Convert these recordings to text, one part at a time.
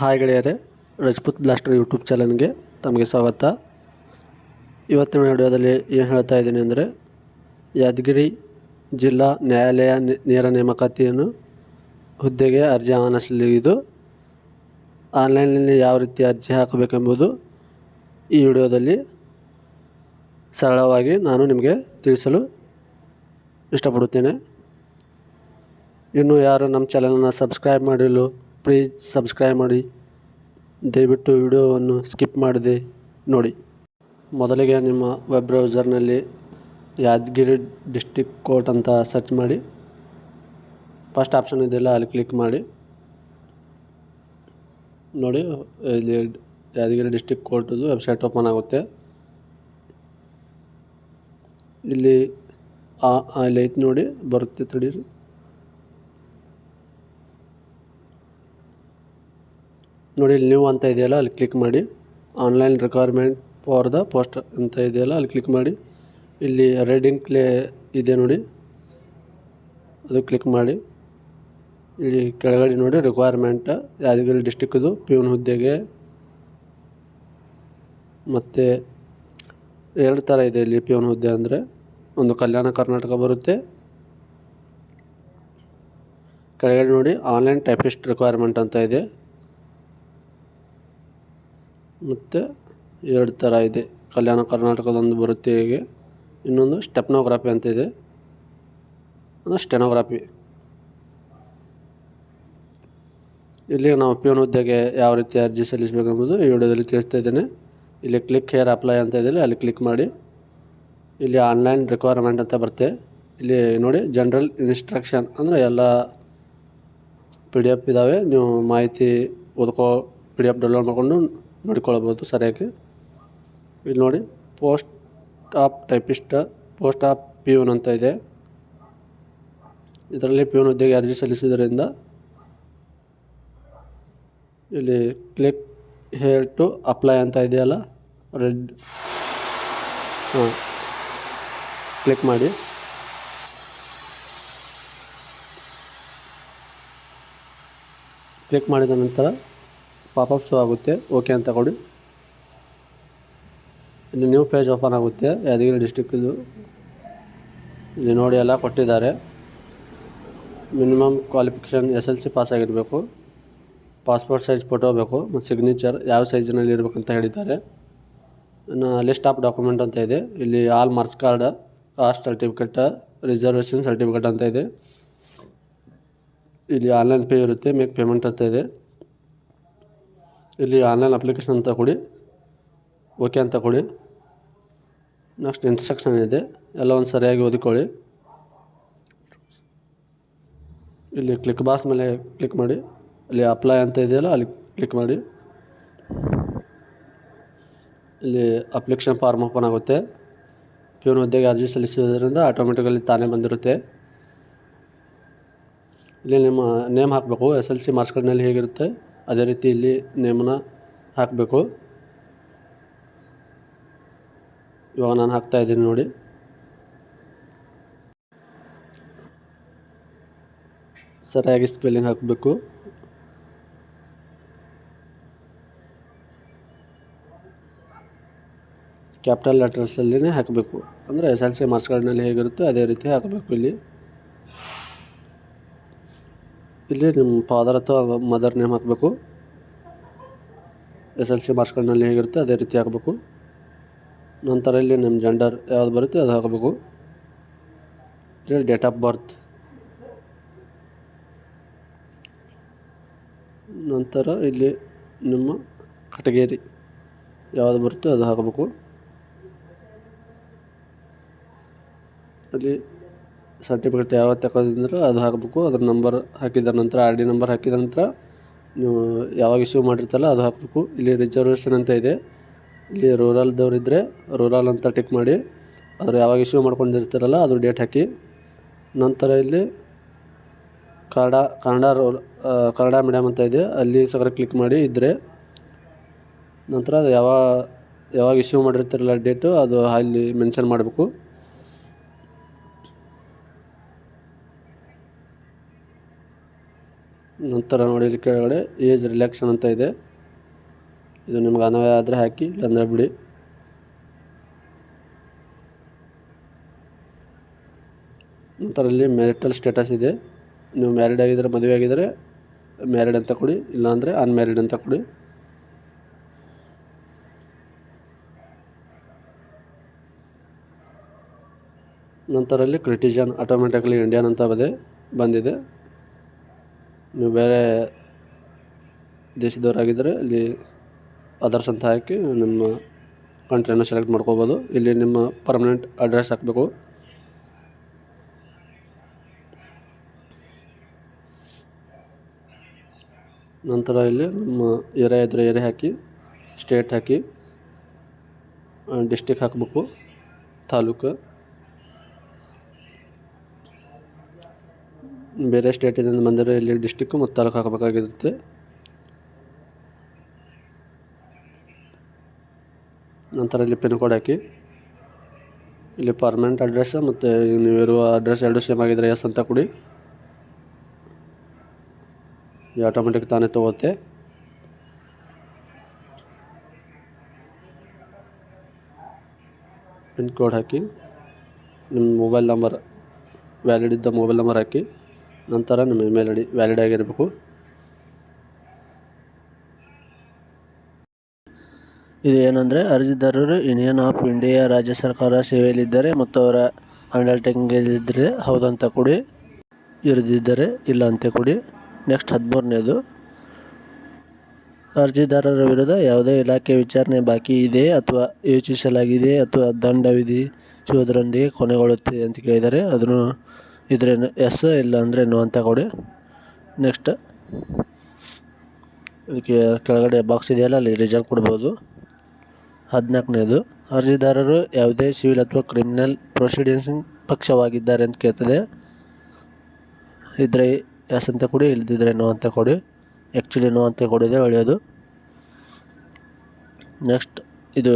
Hi ಗೆಳೆಯರೆ, Rajput blaster YouTube ಚಾನಲ್ಗೆ ತಮಗೆ ಸ್ವಾಗತ. ಇವತ್ತಿನ ವಿಡಿಯೋದಲ್ಲಿ ಏನು ಹೇಳ್ತಾ ಇದ್ದೀನಿ ಅಂದರೆ, ಯಾದಗಿರಿ ಜಿಲ್ಲಾ ನ್ಯಾಯಾಲಯ ನೇರ ನೇಮಕಾತಿಯನ್ನು ಹುದ್ದೆಗೆ ಅರ್ಜಿ ಆಹ್ವಾನಿಸಲಿದ್ದು, ಆನ್ಲೈನ್ನಲ್ಲಿ ಯಾವ ರೀತಿ ಅರ್ಜಿ ಹಾಕಬೇಕೆಂಬುದು ಈ ವಿಡಿಯೋದಲ್ಲಿ ಸರಳವಾಗಿ ನಾನು ನಿಮಗೆ ತಿಳಿಸಲು ಇಷ್ಟಪಡುತ್ತೇನೆ. ಇನ್ನು ಯಾರು ನಮ್ಮ ಚಾನಲನ್ನು ಸಬ್ಸ್ಕ್ರೈಬ್ ಮಾಡಿಲ್ಲ ಪ್ಲೀಸ್ ಸಬ್ಸ್ಕ್ರೈಬ್ ಮಾಡಿ. ದಯವಿಟ್ಟು ವಿಡಿಯೋವನ್ನು ಸ್ಕಿಪ್ ಮಾಡದೆ ನೋಡಿ. ಮೊದಲಿಗೆ ನಿಮ್ಮ ವೆಬ್ ಬ್ರೌಸರ್ನಲ್ಲಿ ಯಾದಗಿರಿ ಡಿಸ್ಟಿಕ್ ಕೋರ್ಟ್ ಅಂತ ಸರ್ಚ್ ಮಾಡಿ. ಫಸ್ಟ್ ಆಪ್ಷನ್ ಇದೆಯಲ್ಲ, ಅಲ್ಲಿ ಕ್ಲಿಕ್ ಮಾಡಿ. ನೋಡಿ, ಇಲ್ಲಿ ಯಾದಗಿರಿ ಡಿಸ್ಟಿಕ್ ಕೋರ್ಟದು ವೆಬ್ಸೈಟ್ ಓಪನ್ ಆಗುತ್ತೆ. ಇಲ್ಲಿ, ಆ- ಐತೆ ನೋಡಿ, ಬರುತ್ತೆ ತಡೀರಿ ನೋಡಿ, ಇಲ್ಲಿ ನ್ಯೂ ಅಂತ ಇದೆಯಲ್ಲ, ಅಲ್ಲಿ ಕ್ಲಿಕ್ ಮಾಡಿ. Online requirement for the post ಅಂತ ಇದೆಯಲ್ಲ, ಅಲ್ಲಿ ಕ್ಲಿಕ್ ಮಾಡಿ. ಇಲ್ಲಿ ರೆಡಿಂಗ್ ಕ್ಲೇ ಇದೆ ನೋಡಿ. ಅದು ಕ್ಲಿಕ್ ಮಾಡಿ. ಇಲ್ಲಿ ಕೆಳಗಡೆ ನೋಡಿ ರಿಕ್ವೈರ್ಮೆಂಟ್ ಯಾದಗಿರಿ ಡಿಸ್ಟಿಕ್ದು ಪ್ಯೂನ್ ಹುದ್ದೆಗೆ ಮತ್ತು ಎರಡು ಥರ ಇದೆ ಇಲ್ಲಿ ಪ್ಯೂನ್ ಹುದ್ದೆ ಅಂದರೆ. ಒಂದು ಕಲ್ಯಾಣ ಕರ್ನಾಟಕ ಬರುತ್ತೆ. ಕೆಳಗಡೆ ನೋಡಿ ಆನ್ಲೈನ್ ಟೈಪಿಸ್ಟ್ ರಿಕ್ವೈರ್ಮೆಂಟ್ ಅಂತ ಇದೆ. ಮತ್ತು ಎರಡು ಥರ ಇದೆ. ಕಲ್ಯಾಣ ಕರ್ನಾಟಕದೊಂದು ಬರುತ್ತೆ ಹೀಗೆ. ಇನ್ನೊಂದು ಸ್ಟೆಪ್ನೋಗ್ರಾಫಿ ಅಂತ ಇದೆ. ಅದು ಸ್ಟೆನೋಗ್ರಾಫಿ. ಇಲ್ಲಿ ನಾವು ಪ್ಯೂನ್ ಹುದ್ದೆಗೆ ಯಾವ ರೀತಿ ಅರ್ಜಿ ಸಲ್ಲಿಸಬೇಕೆಂಬುದು ಈ ವಿಡಿಯೋದಲ್ಲಿ ತಿಳಿಸ್ತಾ ಇದ್ದೇನೆ. ಇಲ್ಲಿ ಕ್ಲಿಕ್ ಹೇರ್ ಅಪ್ಲೈ ಅಂತ ಇದೆ ಅಲ್ಲಿ ಕ್ಲಿಕ್ ಮಾಡಿ. ಇಲ್ಲಿ ಆನ್ಲೈನ್ ರಿಕ್ವೈರ್ಮೆಂಟ್ ಅಂತ ಬರುತ್ತೆ. ಇಲ್ಲಿ ನೋಡಿ ಜನರಲ್ ಇನ್ಸ್ಟ್ರಕ್ಷನ್ ಅಂದರೆ ಎಲ್ಲ ಪಿ ಡಿ ಎಫ್ ಇದ್ದಾವೆ ನೀವು ಮಾಹಿತಿ ಓದ್ಕೋ ಪಿ ಡಿ ಎಫ್ ಡೌನ್ಲೋಡ್ ಮಾಡಿಕೊಂಡು ನೋಡಿಕೊಳ್ಳಬಹುದು ಸರಿಯಾಗಿ. ಇಲ್ಲಿ ನೋಡಿ post of typist post of peon ಅಂತ ಇದೆ. ಇದರಲ್ಲಿ ಪಿಯೂನ್ ಹುದ್ದೆಗೆ ಅರ್ಜಿ ಸಲ್ಲಿಸುವುದರಿಂದ ಇಲ್ಲಿ ಕ್ಲಿಕ್ ಹೇರ್ ಟು ಅಪ್ಲೈ ಅಂತ ಇದೆಯಲ್ಲ ರೆಡ್ ಹಾಂ ಕ್ಲಿಕ್ ಮಾಡಿ. ಕ್ಲಿಕ್ ಮಾಡಿದ ನಂತರ ಪಾಪಪ್ ಶೋ ಆಗುತ್ತೆ. ಓಕೆ ಅಂತ ಕೊಡಿ. ಇಲ್ಲಿ ನ್ಯೂ ಪೇಜ್ ಓಪನ್ ಆಗುತ್ತೆ. ಯಾದಗಿರಿ ಡಿಸ್ಟಿಕ್ಕಿದು ಇಲ್ಲಿ ನೋಡಿ ಎಲ್ಲ ಕೊಟ್ಟಿದ್ದಾರೆ. Minimum qualification S L C pass ಆಗಿರಬೇಕು. ಪಾಸ್ಪೋರ್ಟ್ ಸೈಜ್ ಫೋಟೋ ಬೇಕು. ಮತ್ತು ಸಿಗ್ನೇಚರ್ ಯಾವ ಸೈಜಿನಲ್ಲಿ ಇರಬೇಕಂತ ಹೇಳಿದ್ದಾರೆ. ಇನ್ನು ಲಿಸ್ಟ್ ಆಫ್ ಡಾಕ್ಯುಮೆಂಟ್ ಅಂತ ಇದೆ. ಇಲ್ಲಿ all marks card caste certificate reservation certificate ಅಂತ ಇದೆ. ಇಲ್ಲಿ ಆನ್ಲೈನ್ ಪೇ ಇರುತ್ತೆ. ಮೇಕ್ ಪೇಮೆಂಟ್ ಅಂತ ಇದೆ. ಇಲ್ಲಿ ಆನ್ಲೈನ್ ಅಪ್ಲಿಕೇಶನ್ ಅಂತ ಕೊಡಿ. ಓಕೆ ಅಂತ ಕೊಡಿ. ನೆಕ್ಸ್ಟ್ ಇನ್ಸ್ಟ್ರಕ್ಷನ್ ಇದೆ. ಎಲ್ಲ ಒಂದು ಸರಿಯಾಗಿ ಓದಿಕೊಳ್ಳಿ. ಇಲ್ಲಿ ಕ್ಲಿಕ್ ಬಾಕ್ಸ್ ಮೇಲೆ ಕ್ಲಿಕ್ ಮಾಡಿ. ಅಲ್ಲಿ ಅಪ್ಲೈ ಅಂತ ಇದೆಯಲ್ಲ, ಅಲ್ಲಿ ಕ್ಲಿಕ್ ಮಾಡಿ. ಇಲ್ಲಿ ಅಪ್ಲಿಕೇಶನ್ ಫಾರ್ಮ್ ಓಪನ್ ಆಗುತ್ತೆ. ಪ್ಯೂನ್ ಹುದ್ದೆಗೆ ಅರ್ಜಿ ಸಲ್ಲಿಸುವುದರಿಂದ ಆಟೋಮೆಟಿಕಲಿ ತಾನೇ ಬಂದಿರುತ್ತೆ. ಇಲ್ಲಿ ನಿಮ್ಮ ನೇಮ್ ಹಾಕಬೇಕು. ಎಸ್ ಎಲ್ ಸಿ ಮಾರ್ಕ್ಸ್ ಹೇಗಿರುತ್ತೆ? ಅದೇ ರೀತಿ ಇಲ್ಲಿ ನೇಮನ್ನ ಹಾಕಬೇಕು. ಇವಾಗ ನಾನು ಹಾಕ್ತಾ ಇದ್ದೀನಿ ನೋಡಿ. ಸರಿಯಾಗಿ ಸ್ಪೆಲ್ಲಿಂಗ್ ಹಾಕಬೇಕು. ಕ್ಯಾಪಿಟಲ್ ಲೆಟರ್ಸಲ್ಲಿನೇ ಹಾಕಬೇಕು. ಅಂದರೆ ಎಸ್ ಎಲ್ ಸಿ ಮಾರ್ಕ್ಸ್ ಕಾರ್ಡ್ನಲ್ಲಿ ಹೇಗಿರುತ್ತೆ ಅದೇ ರೀತಿ ಹಾಕಬೇಕು ಇಲ್ಲಿ. ಇಲ್ಲಿ ನಿಮ್ಮ ಫಾದರ್ ಅಥವಾ ಮದರ್ ನೇಮ್ ಹಾಕಬೇಕು. ಎಸ್ ಎಲ್ ಸಿ ಮಾರ್ಕ್ಸ್ಗಳಲ್ಲಿ ಹೇಗಿರುತ್ತೆ ಅದೇ ರೀತಿ ಹಾಕಬೇಕು. ನಂತರ ಇಲ್ಲಿ ನಿಮ್ಮ ಜೆಂಡರ್ ಯಾವ್ದು ಬರುತ್ತೆ ಅದು ಹಾಕಬೇಕು. ಇಲ್ಲಿ ಡೇಟ್ ಆಫ್ ಬರ್ತ್ ನಂತರ ಇಲ್ಲಿ ನಿಮ್ಮ ಕಟಗೇರಿ ಯಾವ್ದು ಬರುತ್ತೆ ಅದು ಹಾಕಬೇಕು. ಅಲ್ಲಿ ಸರ್ಟಿಫಿಕೇಟ್ ಯಾವಾಗ ತಗೊಂಡಿದ್ರೋ ಅದು ಹಾಕಬೇಕು. ಅದ್ರ ನಂಬರ್ ಹಾಕಿದ ನಂತರ ಆರ್ ಡಿ ನಂಬರ್ ಹಾಕಿದ ನಂತರ ನೀವು ಯಾವಾಗ ಇಶ್ಯೂ ಮಾಡಿರ್ತಾರಲ್ಲ ಅದು ಹಾಕಬೇಕು. ಇಲ್ಲಿ ರಿಸರ್ವೇಷನ್ ಅಂತ ಇದೆ. ಇಲ್ಲಿ ರೂರಲ್ದವ್ರು ಇದ್ದರೆ ರೂರಲ್ ಅಂತ ಟಿಕ್ ಮಾಡಿ ಅದ್ರ ಯಾವಾಗ ಇಶ್ಯೂ ಮಾಡ್ಕೊಂಡಿರ್ತಾರಲ್ಲ ಅದು ಡೇಟ್ ಹಾಕಿ. ನಂತರ ಇಲ್ಲಿ ಕನ್ನಡ ಕನ್ನಡ ರೋಲ್ ಕನ್ನಡ ಮೀಡಿಯಮ್ ಅಂತ ಇದೆ. ಅಲ್ಲಿ ಸಗರ ಕ್ಲಿಕ್ ಮಾಡಿ ಇದ್ದರೆ ನಂತರ ಅದು ಯಾವ ಯಾವಾಗ ಇಶ್ಯೂ ಮಾಡಿರ್ತಾರಲ್ಲ ಡೇಟು ಅದು ಅಲ್ಲಿ ಮೆನ್ಷನ್ ಮಾಡಬೇಕು. ನಂತರ ನೋಡಿ ಇಲ್ಲಿ ಕೆಳಗಡೆ ಏಜ್ ರಿಲ್ಯಾಕ್ಷನ್ ಅಂತ ಇದೆ. ಇದು ನಿಮ್ಗೆ ಅನ್ವಯ ಆದರೆ ಹಾಕಿ, ಇಲ್ಲಾಂದರೆ ಬಿಡಿ. ನಂತರ ಇಲ್ಲಿ ಮ್ಯಾರಿಟಲ್ ಸ್ಟೇಟಸ್ ಇದೆ. ನೀವು ಮ್ಯಾರಿಡ್ ಆಗಿದ್ದರೆ ಮದುವೆ ಆಗಿದ್ದರೆ ಮ್ಯಾರಿಡ್ ಅಂತ ಕೊಡಿ, ಇಲ್ಲಾಂದರೆ ಅನ್ಮ್ಯಾರಿಡ್ ಅಂತ ಕೊಡಿ. ನಂತರಲ್ಲಿ ಕ್ರಿಟಿಷನ್ ಆಟೋಮೆಟಿಕಲಿ ಇಂಡಿಯನ್ ಅಂತ ಬದೇ ಬಂದಿದೆ. ನೀವು ಬೇರೆ ದೇಶದವರಾಗಿದ್ದರೆ ಇಲ್ಲಿ ಅದರ್ಸ್ ಅಂತ ಹಾಕಿ ನಿಮ್ಮ ಕಂಟ್ರಿಯನ್ನು ಸೆಲೆಕ್ಟ್ ಮಾಡ್ಕೋಬೋದು. ಇಲ್ಲಿ ನಿಮ್ಮ ಪರ್ಮನೆಂಟ್ ಅಡ್ರೆಸ್ ಹಾಕಬೇಕು. ನಂತರ ಇಲ್ಲಿ ನಮ್ಮ ಏರಿಯಾ ಇದ್ದರೆ ಏರಿಯಾ ಹಾಕಿ ಸ್ಟೇಟ್ ಹಾಕಿ ಡಿಸ್ಟಿಕ್ ಹಾಕಬೇಕು, ತಾಲೂಕು. ಬೇರೆ ಸ್ಟೇಟಿಂದ ಬಂದರೆ ಇಲ್ಲಿ ಡಿಸ್ಟಿಕ್ಕು ಮತ್ತು ತಾಲೂಕು ಹಾಕಬೇಕಾಗಿರುತ್ತೆ. ನಂತರ ಇಲ್ಲಿ ಪಿನ್ ಕೋಡ್ ಹಾಕಿ. ಇಲ್ಲಿ ಪರ್ಮನೆಂಟ್ ಅಡ್ರೆಸ್ ಮತ್ತು ನೀವಿರುವ ಅಡ್ರೆಸ್ ಎರಡು ಸೇಮ್ ಆಗಿದ್ರೆ ಎಸ್ ಅಂತ ಕೊಡಿ. ಇದು ಆಟೋಮೆಟಿಕ್ ತಾನೇ ತಗೋತೆ ಪಿನ್ ಕೋಡ್ ಹಾಕಿ. ನಿಮ್ಮ ಮೊಬೈಲ್ ನಂಬರ್ ವ್ಯಾಲಿಡ್ ಇದ್ದ ಮೊಬೈಲ್ ನಂಬರ್ ಹಾಕಿ. ನಂತರ ನಿಮ್ಮ ಇಮೇಲ್ ಐ ವ್ಯಾಲಿಡ್ ಆಗಿರಬೇಕು. ಇದು ಏನಂದರೆ ಅರ್ಜಿದಾರರು ಯೂನಿಯನ್ ಆಫ್ ಇಂಡಿಯಾ ರಾಜ್ಯ ಸರ್ಕಾರ ಸೇವೆಯಲ್ಲಿದ್ದರೆ ಮತ್ತು ಅವರ ಅಂಡರ್ಟೇಕಿಂಗಲ್ಲಿದ್ದರೆ ಹೌದಂತ ಕೊಡಿ, ಇರದಿದ್ದರೆ ಇಲ್ಲ ಅಂತ ಕೊಡಿ. ನೆಕ್ಸ್ಟ್ ಹದಿಮೂರನೇದು, ಅರ್ಜಿದಾರರ ವಿರುದ್ಧ ಯಾವುದೇ ಇಲಾಖೆ ವಿಚಾರಣೆ ಬಾಕಿ ಇದೆ ಅಥವಾ ಯೋಚಿಸಲಾಗಿದೆ ಅಥವಾ ದಂಡ ವಿಧಿಸುವುದರೊಂದಿಗೆ ಕೊನೆಗೊಳ್ಳುತ್ತೆ ಅಂತ ಕೇಳಿದರೆ ಅದನ್ನು ಇದ್ರೆ ಎಸ್ ಇಲ್ಲ ಅಂದರೆ ನೋ ಅಂತ ಕೊಡಿ. ನೆಕ್ಸ್ಟ್ ಇದಕ್ಕೆ ಕೆಳಗಡೆ ಬಾಕ್ಸ್ ಇದೆಯಲ್ಲ, ಅಲ್ಲಿ ರಿಸಲ್ಟ್ ಕೊಡ್ಬೋದು. ಹದಿನಾಲ್ಕನೇದು, ಅರ್ಜಿದಾರರು ಯಾವುದೇ ಸಿವಿಲ್ ಅಥವಾ ಕ್ರಿಮಿನಲ್ ಪ್ರೊಸೀಡಿಂಗ್ಸ್ ಪಕ್ಷವಾಗಿದ್ದಾರೆ ಅಂತ ಕೇಳ್ತದೆ. ಇದ್ರೆ ಎಸ್ ಅಂತ ಕೊಡಿ ಇಲ್ಲದಿದ್ರೆ ನೋ ಅಂತ ಕೊಡಿ. ಆ್ಯಕ್ಚುಲಿ ನೋ ಅಂತ ಕೊಡಿದೆ ಒಳ್ಳೆಯದು. ನೆಕ್ಸ್ಟ್ ಇದು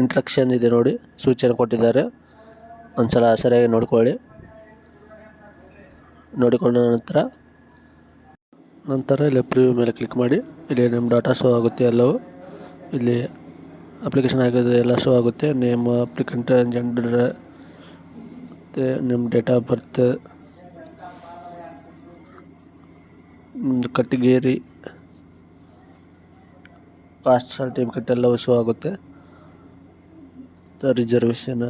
ಇಂಟ್ರಕ್ಷನ್ ಇದೆ ನೋಡಿ. ಸೂಚನೆ ಕೊಟ್ಟಿದ್ದಾರೆ. ಒಂದ್ಸಲ ಸರಿಯಾಗಿ ನೋಡ್ಕೊಳ್ಳಿ. ನೋಡಿಕೊಂಡ ನಂತರ ನಂತರ ಇಲ್ಲಿ ಪ್ರಿವ್ಯೂ ಮೇಲೆ ಕ್ಲಿಕ್ ಮಾಡಿ. ಇಲ್ಲಿ ನಿಮ್ಮ ಡಾಟಾ ಶೋ ಆಗುತ್ತೆ ಎಲ್ಲವೂ. ಇಲ್ಲಿ ಅಪ್ಲಿಕೇಶನ್ ಆಗಿದೆ ಎಲ್ಲ ಶೋ ಆಗುತ್ತೆ. ನೇಮ್ ಅಪ್ಲಿಕೆಂಟ್ ಜೆಂಡರ್ ಮತ್ತು ನಿಮ್ಮ ಡೇಟ್ ಆಫ್ ಬರ್ತ್ ನಿಮ್ಮದು ಕಟ್ಟಿಗೇರಿ ಕಾಸ್ಟ್ ಸರ್ಟಿಫಿಕೇಟ್ ಎಲ್ಲವೂ ಶೋ ಆಗುತ್ತೆ. ರಿಸರ್ವೇಷನ್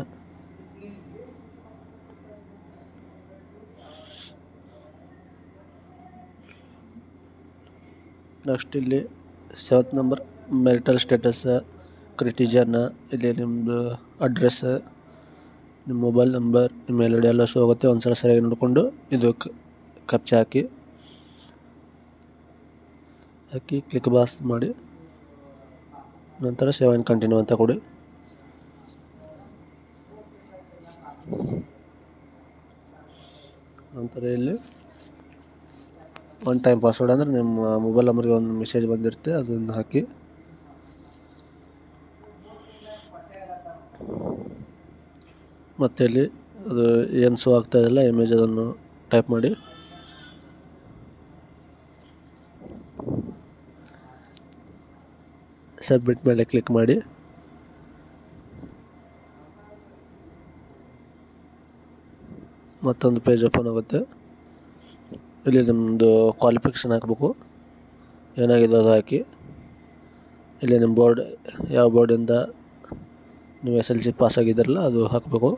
ನೆಕ್ಸ್ಟ್ ಇಲ್ಲಿ seventh number marital status citizen ಇಲ್ಲಿ ನಿಮ್ಮದು ಅಡ್ರೆಸ್ ನಿಮ್ಮ mobile number email I D ಎಲ್ಲ ಶೋ ಆಗುತ್ತೆ. ಒಂದು ಸಲ ಸರಿಯಾಗಿ ನೋಡಿಕೊಂಡು ಇದು ಕಪ್ಚೆ ಹಾಕಿ. ಹಾಕಿ ಕ್ಲಿಕ್ ಬಾಸ್ ಮಾಡಿ. ನಂತರ ಸೆವೆನ್ ಕಂಟಿನ್ಯೂ ಅಂತ ಕೊಡಿ. ನಂತರ ಇಲ್ಲಿ ಒನ್ ಟೈಮ್ ಪಾಸ್ವರ್ಡ್ ಅಂದರೆ ನಿಮ್ಮ ಮೊಬೈಲ್ ನಂಬರ್ಗೆ ಒಂದು ಮೆಸೇಜ್ ಬಂದಿರುತ್ತೆ, ಅದನ್ನು ಹಾಕಿ. ಮತ್ತೆ ಇಲ್ಲಿ ಅದು ಏನು ಶೋ ಆಗ್ತಾ ಇದೆಯಲ್ಲ ಇಮೇಜ್ ಅದನ್ನು ಟೈಪ್ ಮಾಡಿ. ಸಬ್ಮಿಟ್ ಮೇಲೆ ಕ್ಲಿಕ್ ಮಾಡಿ. ಮತ್ತೊಂದು ಪೇಜ್ ಓಪನ್ ಆಗುತ್ತೆ. ಇಲ್ಲಿ ನಿಮ್ಮದು ಕ್ವಾಲಿಫಿಕೇಷನ್ ಹಾಕಬೇಕು. ಏನಾಗಿದೆ ಅದು ಹಾಕಿ. ಇಲ್ಲಿ ನಿಮ್ಮ ಬೋರ್ಡ್ ಯಾವ ಬೋರ್ಡಿಂದ ನೀವು ಎಸ್ ಎಲ್ ಸಿ ಪಾಸ್ ಆಗಿದ್ದೀರಲ್ಲ ಅದು ಹಾಕಬೇಕು.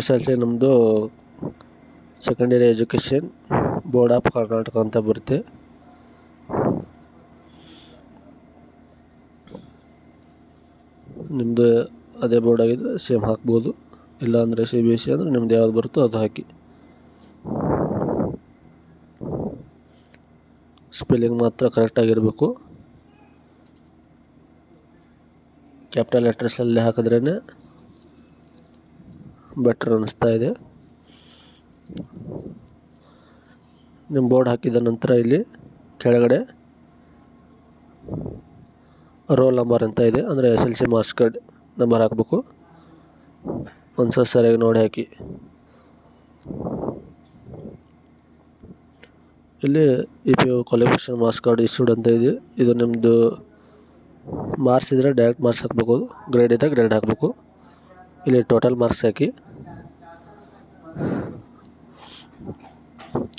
ಎಸ್ ಎಲ್ ಸಿ ನಮ್ಮದು secondary education board of Karnataka ಅಂತ ಬರುತ್ತೆ. ನಿಮ್ಮದು ಅದೇ ಬೋರ್ಡ್ ಆಗಿದ್ದರೆ ಸೇಮ್ ಹಾಕ್ಬೋದು. ಇಲ್ಲಾಂದರೆ ಸಿ ಬಿ ಎಸ್ ಸಿ ಅಂದರೆ ನಿಮ್ದು ಯಾವ್ದು ಬರುತ್ತೋ ಅದು ಹಾಕಿ. ಸ್ಪೆಲ್ಲಿಂಗ್ ಮಾತ್ರ ಕರೆಕ್ಟಾಗಿರಬೇಕು ಕ್ಯಾಪಿಟಲ್ ಲೆಟರ್ಸಲ್ಲಿ ಹಾಕಿದ್ರೇ ಬೆಟ್ರ್ ಅನ್ನಿಸ್ತಾ ಇದೆ. ನಿಮ್ಮ ಬೋರ್ಡ್ ಹಾಕಿದ ನಂತರ ಇಲ್ಲಿ ಕೆಳಗಡೆ ರೋಲ್ ನಂಬರ್ ಅಂತ ಇದೆ. ಅಂದರೆ S L C marks card number ಹಾಕಬೇಕು. ಒಂದು ಸರಿಯಾಗಿ ನೋಡಿ ಹಾಕಿ. ಇಲ್ಲಿ E P U qualification marks card issued ಅಂತ ಇದೆ. ಇದು ನಿಮ್ಮದು ಮಾರ್ಕ್ಸ್ ಇದ್ದರೆ ಡೈರೆಕ್ಟ್ ಮಾರ್ಕ್ಸ್ ಹಾಕಬೇಕು ಗ್ರೇಡ್ ಇದ್ದಾಗ ಗ್ರೇಡ್ ಹಾಕಬೇಕು. ಇಲ್ಲಿ ಟೋಟಲ್ ಮಾರ್ಕ್ಸ್ ಹಾಕಿ.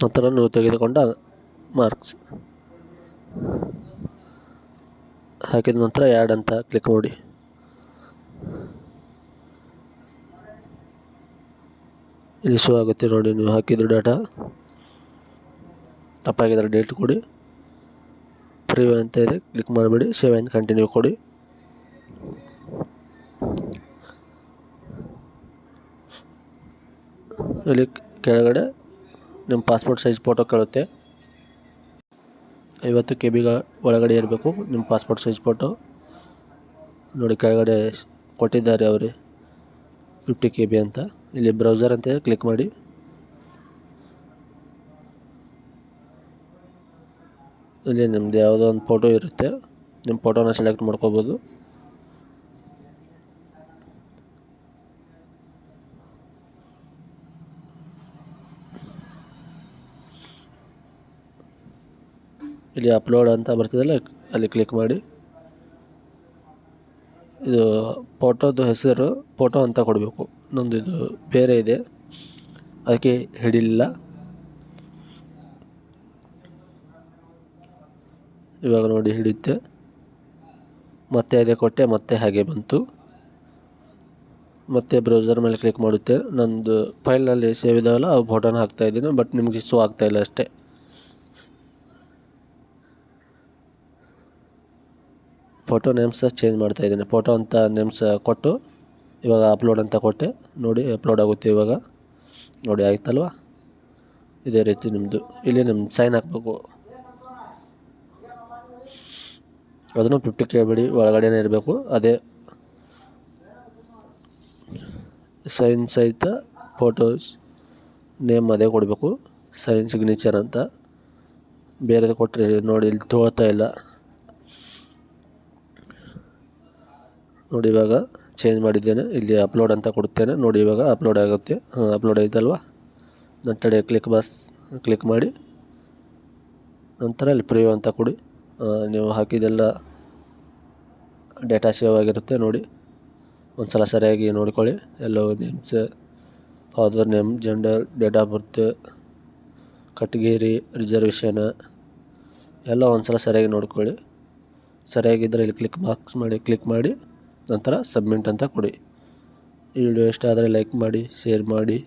ನಂತರ ನೀವು ತೆಗೆದುಕೊಂಡ ಮಾರ್ಕ್ಸ್ ಹಾಕಿದ ನಂತರ ಆ್ಯಡ್ ಅಂತ ಕ್ಲಿಕ್ ಮಾಡಿ. ಇಲ್ಲಿ ಶೋ ಆಗುತ್ತೆ ನೋಡಿ, ನೀವು ಹಾಕಿದ್ರು ಡಾಟಾ ತಪ್ಪಾಗಿದ್ರೆ ಡೇಟ್ ಕೊಡಿ. ಪ್ರಿವ್ಯೂ ಅಂತ ಇದೆ ಕ್ಲಿಕ್ ಮಾಡಬೇಡಿ ಸೇವ್ ಆ್ಯಂಡ್ ಕಂಟಿನ್ಯೂ ಕೊಡಿ. ಇಲ್ಲಿ ಕೆಳಗಡೆ ನಿಮ್ಮ ಪಾಸ್ಪೋರ್ಟ್ ಸೈಜ್ ಫೋಟೋ ಕೇಳುತ್ತೆ. ಐವತ್ತು ಕೆ ಬಿಗ ಒಳಗಡೆ ಇರಬೇಕು, ನಿಮ್ಮ ಪಾಸ್ಪೋರ್ಟ್ ಸೈಜ್ ಫೋಟೋ ನೋಡಿ, ಕೆಳಗಡೆ ಕೊಟ್ಟಿದ್ದಾರೆ ಅವರು ಫಿಫ್ಟಿ ಕೆ ಬಿ ಅಂತ. ಇಲ್ಲಿ ಬ್ರೌಸರ್ ಅಂತ ಕ್ಲಿಕ್ ಮಾಡಿ. ಇಲ್ಲಿ ನಿಮ್ದು ಯಾವುದೋ ಒಂದು ಫೋಟೋ ಇರುತ್ತೆ. ನಿಮ್ಮ ಫೋಟೋನ ಸೆಲೆಕ್ಟ್ ಮಾಡ್ಕೋಬೋದು. ಇಲ್ಲಿ ಅಪ್ಲೋಡ್ ಅಂತ ಬರ್ತದಲ್ಲ, ಅಲ್ಲಿ ಕ್ಲಿಕ್ ಮಾಡಿ. ಇದು ಫೋಟೋದು ಹೆಸರು ಫೋಟೋ ಅಂತ ಕೊಡಬೇಕು. ನಂದು ಇದು ಬೇರೆ ಇದೆ. ಅದಕ್ಕೆ ಹಿಡಿಲಿಲ್ಲ. ಇವಾಗ ನೋಡಿ ಹಿಡಿಯುತ್ತೆ. ಮತ್ತೆ ಅದೇ ಕೊಟ್ಟೆ, ಮತ್ತೆ ಹಾಗೆ ಬಂತು. ಮತ್ತೆ ಬ್ರೌಸರ್ ಮೇಲೆ ಕ್ಲಿಕ್ ಮಾಡುತ್ತೆ. ನಂದು ಫೈಲ್ನಲ್ಲಿ ಸೇವ್ ಇದಾವಲ್ಲ, ಆ ಫೋಟೋನ ಹಾಕ್ತಾ ಇದ್ದೀನಿ ಬಟ್ ನಿಮಗೆ ಶೋ ಆಗ್ತಾ ಇಲ್ಲ ಅಷ್ಟೇ. ಫೋಟೋ ನೇಮ್ಸ ಚೇಂಜ್ ಮಾಡ್ತಾ ಇದ್ದೀನಿ. ಫೋಟೋ ಅಂತ ನೇಮ್ಸ್ ಕೊಟ್ಟು ಇವಾಗ ಅಪ್ಲೋಡ್ ಅಂತ ಕೊಟ್ಟೆ. ನೋಡಿ ಅಪ್ಲೋಡ್ ಆಗುತ್ತೆ ಇವಾಗ. ನೋಡಿ, ಆಯ್ತಲ್ವ? ಇದೇ ರೀತಿ ನಿಮ್ಮದು ಇಲ್ಲಿ ನಿಮ್ಮ ಸೈನ್ ಹಾಕಬೇಕು. ಅದನ್ನು ಫಿಫ್ಟಿ ಕೇಳಬೇಡಿ ಒಳಗಡೆನೇ ಇರಬೇಕು. ಅದೇ ಸೈನ್ ಸಹಿತ ಫೋಟೋಸ್ ನೇಮ್ ಅದೇ ಕೊಡಬೇಕು. ಸೈನ್ ಸಿಗ್ನೇಚರ್ ಅಂತ. ಬೇರೆದು ಕೊಟ್ಟರೆ ನೋಡಿ, ಇಲ್ಲಿ ತೋಳ್ತಾ ಇಲ್ಲ. ನೋಡಿ ಇವಾಗ. ಚೇಂಜ್ ಮಾಡಿದ್ದೇನೆ. ಇಲ್ಲಿ ಅಪ್ಲೋಡ್ ಅಂತ ಕೊಡ್ತೇನೆ ನೋಡಿ ಇವಾಗ ಅಪ್ಲೋಡ್ ಆಗುತ್ತೆ. ಅಪ್ಲೋಡ್ ಆಯ್ತಲ್ವ? ನಂತರ ಕ್ಲಿಕ್ ಬಸ್ ಕ್ಲಿಕ್ ಮಾಡಿ. ನಂತರ ಅಲ್ಲಿ ಪ್ರಿವ್ಯೂ ಅಂತ ಕೊಡಿ. ನೀವು ಹಾಕಿದೆಲ್ಲ ಡೇಟಾ ಸೇವ್ ಆಗಿರುತ್ತೆ ನೋಡಿ. ಒಂದು ಸಲ ಸರಿಯಾಗಿ ನೋಡಿಕೊಳ್ಳಿ. ಎಲ್ಲೋ names father name gender date of birth category reservation ಎಲ್ಲ ಒಂದು ಸಲ ಸರಿಯಾಗಿ ನೋಡ್ಕೊಳ್ಳಿ. ಸರಿಯಾಗಿದ್ದರೆ ಇಲ್ಲಿ ಕ್ಲಿಕ್ ಬಾಕ್ಸ್ ಮಾಡಿ ಕ್ಲಿಕ್ ಮಾಡಿ. ನಂತರ ಸಬ್ಮಿಟ್ ಅಂತ ಕೊಡಿ. ಈ ವಿಡಿಯೋ ಇಷ್ಟ ಆದರೆ ಲೈಕ್ ಮಾಡಿ, ಶೇರ್ ಮಾಡಿ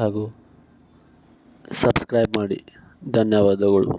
ಹಾಗೂ ಸಬ್ಸ್ಕ್ರೈಬ್ ಮಾಡಿ. ಧನ್ಯವಾದಗಳು.